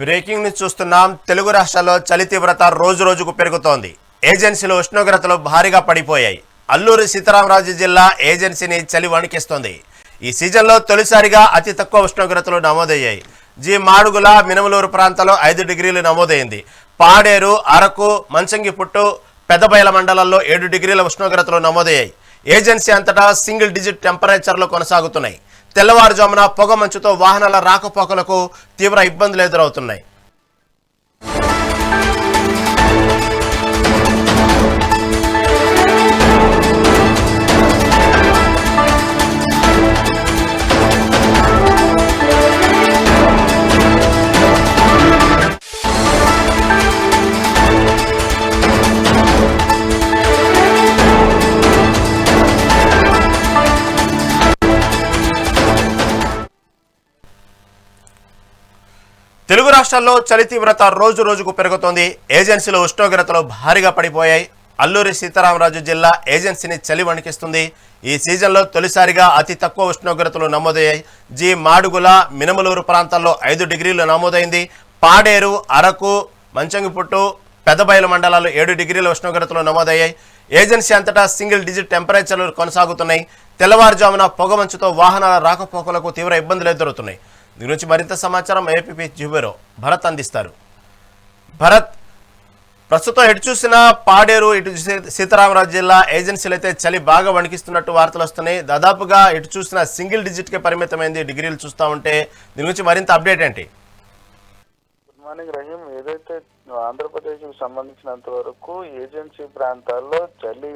Breaking news చూస్తున్నాం. తెలుగు రాష్ట్రాల్లో చలి తీవ్రత రోజు రోజుకు పెరుగుతోంది. ఏజెన్సీలు ఉష్ణోగ్రతలు భారీగా పడిపోయాయి. అల్లూరి సీతారామరాజు జిల్లా ఏజెన్సీని చలి వణికిస్తోంది. ఈ సీజన్లో తొలిసారిగా అతి తక్కువ ఉష్ణోగ్రతలు నమోదయ్యాయి. జి మాడుగుల మినమలూరు ప్రాంతంలో ఐదు డిగ్రీలు నమోదైంది. పాడేరు అరకు మంచంగిపుట్టు పెద్దబయల మండలాల్లో ఏడు డిగ్రీల ఉష్ణోగ్రతలు నమోదయ్యాయి. ఏజెన్సీ అంతటా సింగిల్ డిజిట్ టెంపరేచర్లు కొనసాగుతున్నాయి. తెల్లవారుజామున పొగ మంచుతో వాహనాల రాకపోకలకు తీవ్ర ఇబ్బందులు ఎదురవుతున్నాయి. రాష్ట్రాల్లో చలి తీవ్రత రోజు రోజుకు పెరుగుతోంది. ఏజెన్సీలు ఉష్ణోగ్రతలు భారీగా పడిపోయాయి. అల్లూరి సీతారామరాజు జిల్లా ఏజెన్సీని చలి వణికిస్తుంది. ఈ సీజన్లో తొలిసారిగా అతి తక్కువ ఉష్ణోగ్రతలు నమోదయ్యాయి. జి మాడుగుల మినమలూరు ప్రాంతాల్లో ఐదు డిగ్రీలు నమోదైంది. పాడేరు అరకు మంచంగిపుట్టు పెద్దబయలు మండలాలు ఏడు డిగ్రీల ఉష్ణోగ్రతలు నమోదయ్యాయి. ఏజెన్సీ అంతటా సింగిల్ డిజిట్ టెంపరేచర్లు కొనసాగుతున్నాయి. తెల్లవారుజామున పొగమంచుతో వాహనాల రాకపోకలకు తీవ్ర ఇబ్బందులు ఎదురవుతున్నాయి. దీని గురించి మరింత సమాచారం ఏపీపీ జుబెరో భరత్ అందిస్తారు. భరత్ ప్రస్తుతం ఎటు చూసినా పాడేరు ఇటు సీతారామరాజు జిల్లా ఏజెన్సీలు అయితే చలి బాగా వణికిస్తున్నట్టు వార్తలు వస్తున్నాయి. దాదాపుగా ఎటు చూసినా సింగిల్ డిజిట్కే పరిమితమైంది డిగ్రీలు చూస్తూ ఉంటే. దీని గురించి మరింత అప్డేట్ ఏంటి? Good morning Rahim. ఏదైతే ఆంధ్రప్రదేశ్కు సంబంధించినంత వరకు ఏజెన్సీ ప్రాంతాల్లో చలి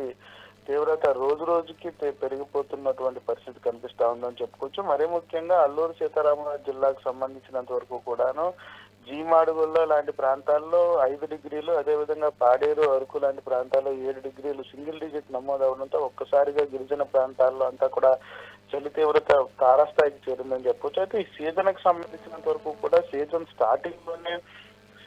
తీవ్రత రోజు రోజుకి పెరిగిపోతున్నటువంటి పరిస్థితి కనిపిస్తా ఉందని చెప్పుకోవచ్చు. మరీ ముఖ్యంగా అల్లూరు సీతారామరాజు జిల్లాకు సంబంధించినంత వరకు కూడాను జీమాడుగుల్లో లాంటి ప్రాంతాల్లో ఐదు డిగ్రీలు అదేవిధంగా పాడేరు అరకు లాంటి ప్రాంతాల్లో ఏడు డిగ్రీలు సింగిల్ డిజిట్ నమోదవడంతో ఒక్కసారిగా గిరిజన ప్రాంతాల్లో అంతా కూడా చలి తీవ్రత తారాస్థాయికి చేరిందని చెప్పొచ్చు అయితే ఈ సీజన్కి సంబంధించినంత వరకు కూడా సీజన్ స్టార్టింగ్లోనే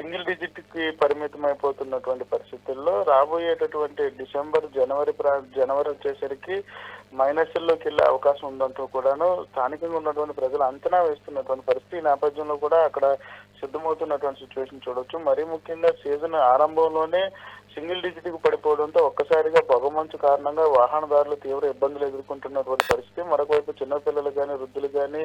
సింగిల్ డిజిట్కి పరిమితం అయిపోతున్నటువంటి పరిస్థితుల్లో రాబోయేటటువంటి డిసెంబర్ జనవరి ప్రా జనవరి వచ్చేసరికి మైనస్లోకి వెళ్ళే అవకాశం ఉందంటూ కూడాను స్థానికంగా ఉన్నటువంటి ప్రజలు అంచనా వేస్తున్నటువంటి పరిస్థితి ఈ నేపథ్యంలో కూడా అక్కడ సిద్ధమవుతున్నటువంటి సిచ్యువేషన్ చూడొచ్చు. మరీ ముఖ్యంగా సీజన్ ఆరంభంలోనే సింగిల్ డిజిట్కు పడిపోవడంతో ఒక్కసారిగా పొగమంచు కారణంగా వాహనదారులు తీవ్ర ఇబ్బందులు ఎదుర్కొంటున్నటువంటి పరిస్థితి. మరొకవైపు చిన్నపిల్లలు కానీ వృద్ధులు కానీ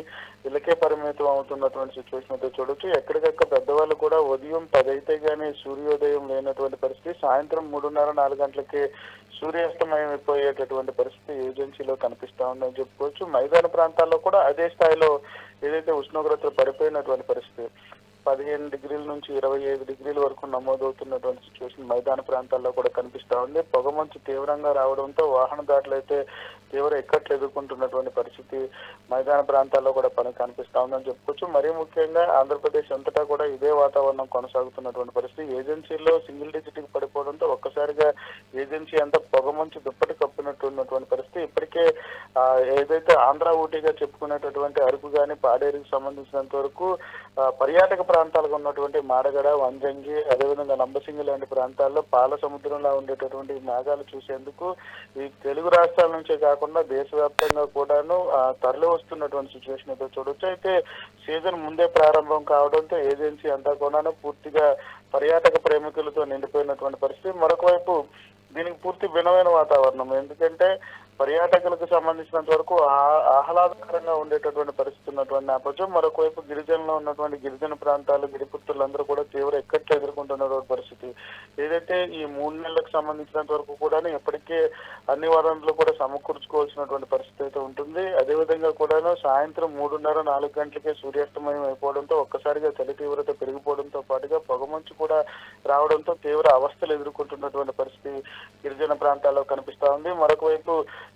ఇళ్ళకే పరిమితం అవుతున్నటువంటి సిచ్యువేషన్ అయితే చూడొచ్చు. ఎక్కడికక్క పెద్దవాళ్ళు కూడా ఉదయం పదైతే గానీ సూర్యోదయం లేనటువంటి పరిస్థితి. సాయంత్రం మూడున్నర నాలుగు గంటలకి సూర్యాస్తమయం అయిపోయేటటువంటి పరిస్థితి ఏజెన్సీలో కనిపిస్తా ఉందని చెప్పుకోవచ్చు. మైదాన ప్రాంతాల్లో కూడా అదే స్థాయిలో ఏదైతే ఉష్ణోగ్రతలు పడిపోయినటువంటి పరిస్థితి పదిహేను డిగ్రీల నుంచి ఇరవై ఐదు డిగ్రీల వరకు నమోదవుతున్నటువంటి సిచ్యువేషన్ మైదాన ప్రాంతాల్లో కూడా కనిపిస్తా ఉంది. పొగమంచు తీవ్రంగా రావడంతో వాహనదారులు అయితే తీవ్ర ఎక్కట్లు ఎదుర్కొంటున్నటువంటి పరిస్థితి మైదాన ప్రాంతాల్లో కూడా పని కనిపిస్తా ఉందని చెప్పుకోవచ్చు. మరీ ముఖ్యంగా ఆంధ్రప్రదేశ్ అంతటా కూడా ఇదే వాతావరణం కొనసాగుతున్నటువంటి పరిస్థితి. ఏజెన్సీలో సింగిల్ డిజిట్ పడిపోవడంతో ఒక్కసారిగా ఏజెన్సీ అంతా పొగమంచు దుప్పటి కప్పినట్టు ఉన్నటువంటి పరిస్థితి. ఇప్పటికే ఏదైతే ఆంధ్ర ఊటీగా చెప్పుకునేటటువంటి అరకు గాని పాడేరుకి సంబంధించినంత వరకు పర్యాటక ప్రాంతాలుగా ఉన్నటువంటి మాడగడ వంజంగి అదేవిధంగా నంబసింగి లాంటి ప్రాంతాల్లో పాల సముద్రంలో ఉండేటటువంటి నాగాలు చూసేందుకు ఈ తెలుగు రాష్ట్రాల నుంచే కాకుండా దేశవ్యాప్తంగా కూడాను తరలి వస్తున్నటువంటి సిచ్యువేషన్ అయితే చూడొచ్చు. అయితే సీజన్ ముందే ప్రారంభం కావడంతో ఏజెన్సీ అంతా కూడాను పూర్తిగా పర్యాటక ప్రేమికులతో నిండిపోయినటువంటి పరిస్థితి. మరొక వైపు దీనికి పూర్తి భిన్నమైన వాతావరణం. ఎందుకంటే పర్యాటకులకు సంబంధించినంత వరకు ఆహ్లాదకరంగా ఉండేటటువంటి పరిస్థితి ఉన్నటువంటి నేపథ్యం. మరొకవైపు గిరిజనలో ఉన్నటువంటి గిరిజన ప్రాంతాలు గిరిపుత్రులందరూ కూడా తీవ్ర ఎక్కట్లు ఎదుర్కొంటున్నటువంటి పరిస్థితి. ఏదైతే ఈ మూడు నెలలకు సంబంధించినంత వరకు కూడా ఇప్పటికే అన్ని వనరులు కూడా సమకూర్చుకోవాల్సినటువంటి పరిస్థితి అయితే ఉంటుంది. అదేవిధంగా కూడాను సాయంత్రం మూడున్నర నాలుగు గంటలకే సూర్యాస్తమయం అయిపోవడంతో ఒక్కసారిగా చలి తీవ్రత పెరిగిపోవడంతో పాటుగా పొగమంచు కూడా రావడంతో తీవ్ర అవస్థలు ఎదుర్కొంటున్నటువంటి పరిస్థితి గిరిజన ప్రాంతాల్లో కనిపిస్తా ఉంది. మరొక వైపు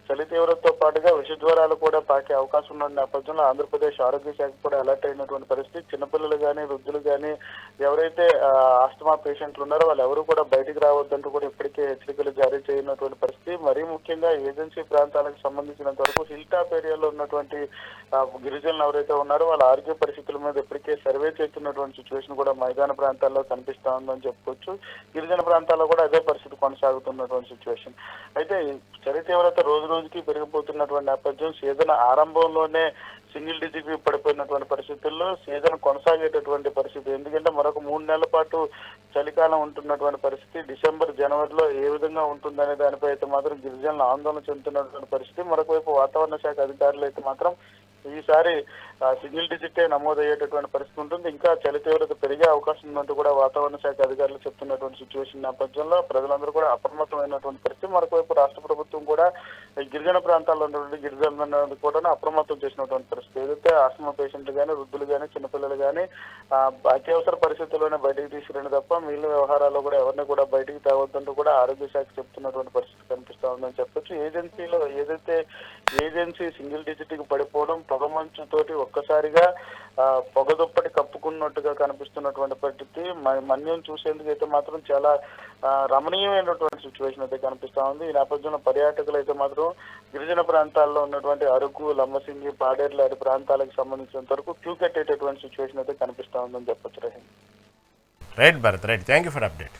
చలి తీవ్రతతో పాటుగా విష జ్వరాలు కూడా పాకే అవకాశం ఉన్న నేపథ్యంలో ఆంధ్రప్రదేశ్ ఆరోగ్య శాఖ కూడా అలర్ట్ అయినటువంటి పరిస్థితి. చిన్నపిల్లలు కానీ వృద్ధులు కానీ ఎవరైతే ఆస్తమా పేషెంట్లు ఉన్నారో వాళ్ళు ఎవరు కూడా బయటికి రావద్దంటూ కూడా ఇప్పటికే హెచ్చరికలు జారీ చేయనటువంటి పరిస్థితి. మరీ ముఖ్యంగా ఏజెన్సీ ప్రాంతాలకు సంబంధించినంత వరకు హిల్ టాప్ ఏరియాలో ఉన్నటువంటి గిరిజనులు ఎవరైతే ఉన్నారో వాళ్ళ ఆరోగ్య పరిస్థితుల మీద ఇప్పటికే సర్వే చేస్తున్నటువంటి సిచ్యువేషన్ కూడా మైదాన ప్రాంతాల్లో కనిపిస్తా ఉందని చెప్పుకోవచ్చు. గిరిజన ప్రాంతాల్లో కూడా అదే పరిస్థితి కొనసాగుతున్నటువంటి సిచ్యువేషన్ అయితే చలి తీవ్రత రోజు రోజుకి పెరిగిపోతున్నటువంటి నేపథ్యం సీజన్ ఆరంభంలోనే సింగిల్ డిజిట్ పడిపోయినటువంటి పరిస్థితుల్లో సీజన్ కొనసాగేటటువంటి పరిస్థితి. ఎందుకంటే మరొక మూడు నెలల పాటు చలికాలం ఉంటున్నటువంటి పరిస్థితి. డిసెంబర్ జనవరిలో ఏ విధంగా ఉంటుందనే దానిపై అయితే మాత్రం గిరిజనులు ఆందోళన చెందుతున్నటువంటి పరిస్థితి. మరొక వైపు వాతావరణ శాఖ అధికారులు అయితే మాత్రం ఈసారి సింగిల్ డిజిటే నమోదయ్యేటటువంటి పరిస్థితి ఉంటుంది. ఇంకా చలి తీవ్రత పెరిగే అవకాశం ఉందంటూ కూడా వాతావరణ శాఖ అధికారులు చెప్తున్నటువంటి సిచ్యువేషన్ నేపథ్యంలో ప్రజలందరూ కూడా అప్రమత్తమైనటువంటి పరిస్థితి. మరొకవైపు రాష్ట్ర ప్రభుత్వం కూడా గిరిజన ప్రాంతాల్లో ఉన్నటువంటి గిరిజనులను కూడా అప్రమత్తం చేసినటువంటి పరిస్థితి. ఏదైతే ఆస్తమా పేషెంట్లు కానీ వృద్ధులు కానీ చిన్నపిల్లలు కానీ అత్యవసర పరిస్థితుల్లోనే బయటికి తీసుకురండి తప్ప మిగిలిన వ్యవహారాల్లో కూడా ఎవరిని కూడా బయటికి తేవద్దంటూ కూడా ఆరోగ్య శాఖ చెప్తున్నటువంటి పరిస్థితి కనిపిస్తా ఉందని చెప్పొచ్చు. ఏజెన్సీలో ఏదైతే ఏజెన్సీ సింగిల్ డిజిట్కి పడిపోవడం పొగ మంచు ఒక్కసారిగా పొగదుప్పటి కప్పుకున్నట్టుగా కనిపిస్తున్నటువంటి పరిస్థితి మన్యం చూసేందుకు అయితే మాత్రం చాలా రమణీయమైనటువంటి సిచ్యువేషన్ అయితే కనిపిస్తా ఉంది. ఈ నేపథ్యంలో పర్యాటకులు అయితే మాత్రం గిరిజన ప్రాంతాల్లో ఉన్నటువంటి అరకు లమ్మసింగి పాడేరు లాంటి ప్రాంతాలకు సంబంధించినంత వరకు క్యూ కట్టేటటువంటి సిచ్యువేషన్ అయితే కనిపిస్తా ఉందని చెప్పొచ్చు Rahim. Right Bharat right. Thank you for update